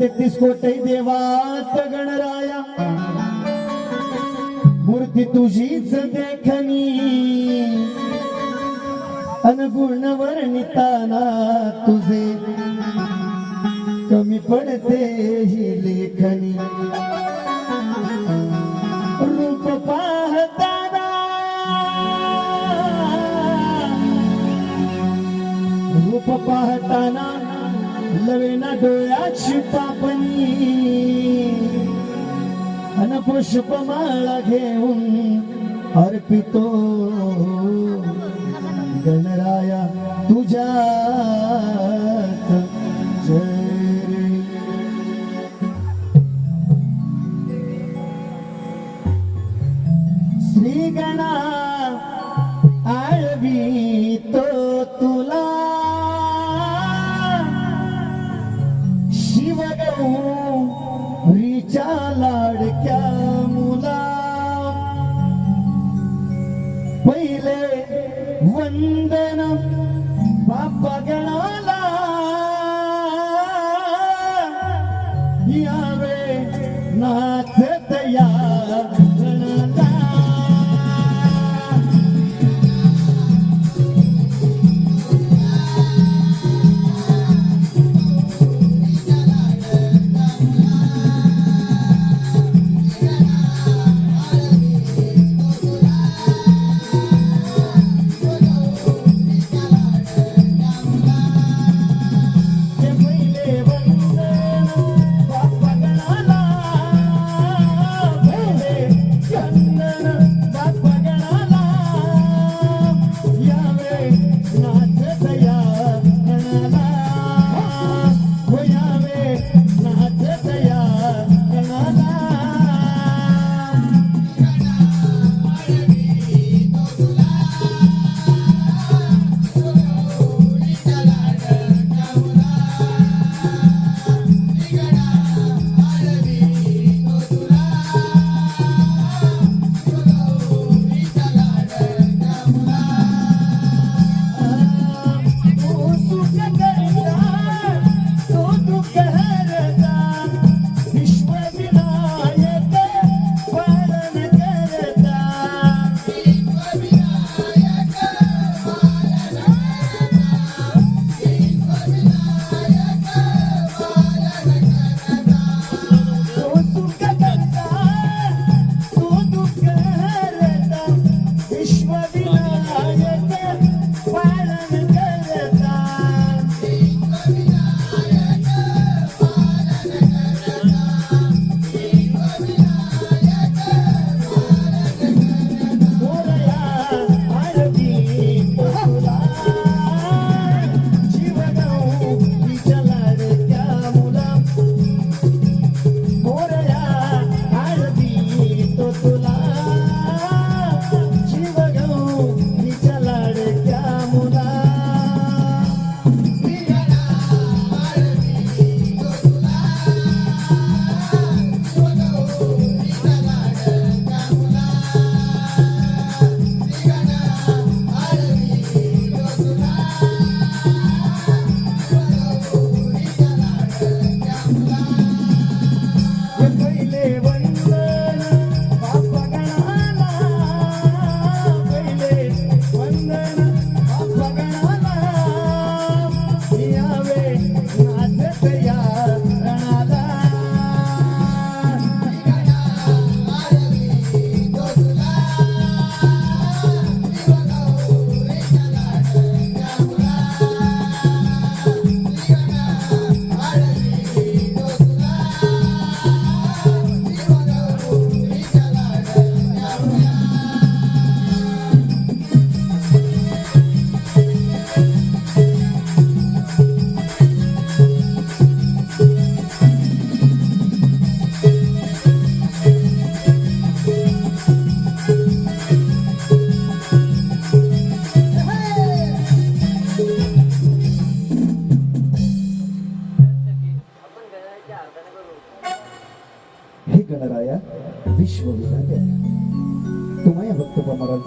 തെറ്റിസ്കോട്ടെ ദേവാത്ത ഗണരായ देवात तुझीच देखणी अनगुण वर्णिताना तुझे. कमी पडते ही लेखनी रूप पाहताना. रूप पाहताना लवेना डोळ्याची पापणी. पुष्पमाळा घेऊन अर्पितो. गणराया तुझ्या श्री गणा आळवी तो तुला. शिवगौरीच्या लाडक्या Yeah.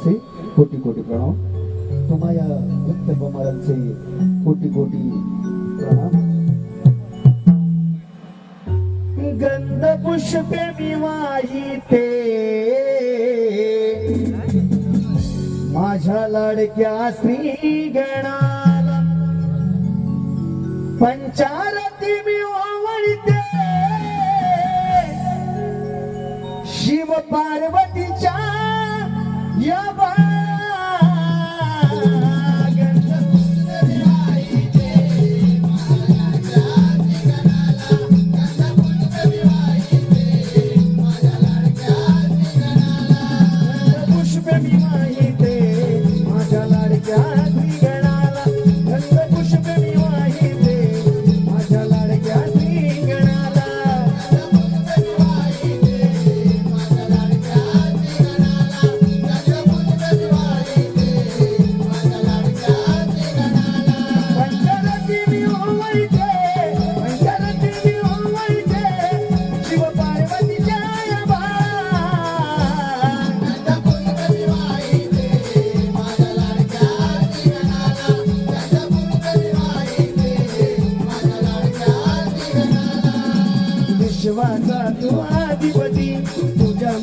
पमारांचे कोटी कोटी प्रणाम. तुम्हा भक्त पमारांचे कोटी कोटी प्रणाम. गंध पुष्पे मी वाहिते. माझ्या लाडक्या श्री गणाला पंचारती मी ओवळते. शिव पार्वतीच्या या बाळा पुष्प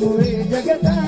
विश्वाचा तू अधिपती तुझ्यामुळे जगताला